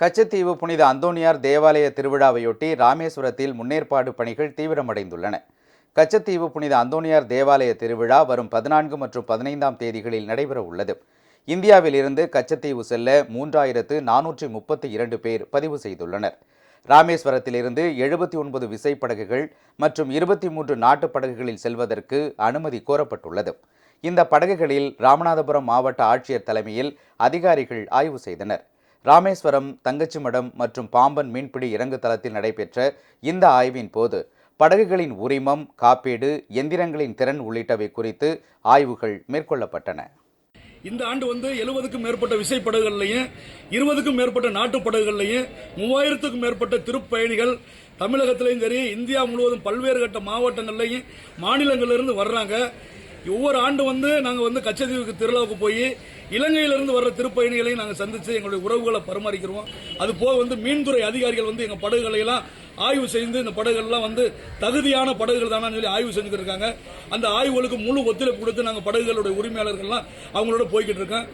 கச்சத்தீவு புனித அந்தோனியார் தேவாலய திருவிழாவையொட்டி ராமேஸ்வரத்தில் முன்னேற்பாடு பணிகள் தீவிரமடைந்துள்ளன. கச்சத்தீவு புனித அந்தோனியார் தேவாலய திருவிழா வரும் பதினான்கு மற்றும் பதினைந்தாம் தேதிகளில் நடைபெற உள்ளது. இந்தியாவிலிருந்து கச்சத்தீவு செல்ல மூன்றாயிரத்து நானூற்றி முப்பத்தி இரண்டு பேர் பதிவு செய்துள்ளனர். ராமேஸ்வரத்திலிருந்து எழுபத்தி ஒன்பது விசைப்படகுகள் மற்றும் இருபத்தி மூன்று நாட்டுப் படகுகளில் செல்வதற்கு அனுமதி கோரப்பட்டுள்ளது. இந்த படகுகளில் ராமநாதபுரம் மாவட்ட ஆட்சியர் தலைமையில் அதிகாரிகள் ஆய்வு செய்தனர். ராமேஸ்வரம் தங்கச்சிமடம் மற்றும் பாம்பன் மீன்பிடி இறங்கு தளத்தில் நடைபெற்ற இந்த ஆய்வின் போது படகுகளின் உரிமம் காப்பீடு எந்திரங்களின் திறன் உள்ளிட்டவை குறித்து ஆய்வுகள் மேற்கொள்ளப்பட்டன. இந்த ஆண்டு வந்து எழுபதுக்கும் மேற்பட்ட விசைப்படகுகள்லையும் இருபதுக்கும் மேற்பட்ட நாட்டு படகுகள்லையும் மூவாயிரத்துக்கும் மேற்பட்ட திருப்பயணிகள் தமிழகத்திலையும் சரி இந்தியா முழுவதும் பல்வேறு கட்ட மாவட்டங்கள்லையும் மாநிலங்களிலிருந்து வர்றாங்க. ஒவ்வொரு ஆண்டு வந்து நாங்கள் வந்து கச்சதீவுக்கு திருவிழாவுக்கு போய் இலங்கையிலிருந்து வர்ற திருப்பயணிகளையும் நாங்கள் சந்தித்து எங்களுடைய உறவுகளை பரிமாறிக்கிறோம். அது போக வந்து மீன்துறை அதிகாரிகள் வந்து எங்கள் படகுகளை எல்லாம் ஆய்வு செய்து இந்த படகுகள்லாம் வந்து தகுதியான படகுகள் தானு சொல்லி ஆய்வு செஞ்சுட்டு இருக்காங்க. அந்த ஆய்வுகளுக்கு முழு ஒத்துழைப்பு கொடுத்து நாங்கள் படகுகளுடைய உரிமையாளர்கள்லாம் அவங்களோட போய்கிட்டு இருக்கோம்.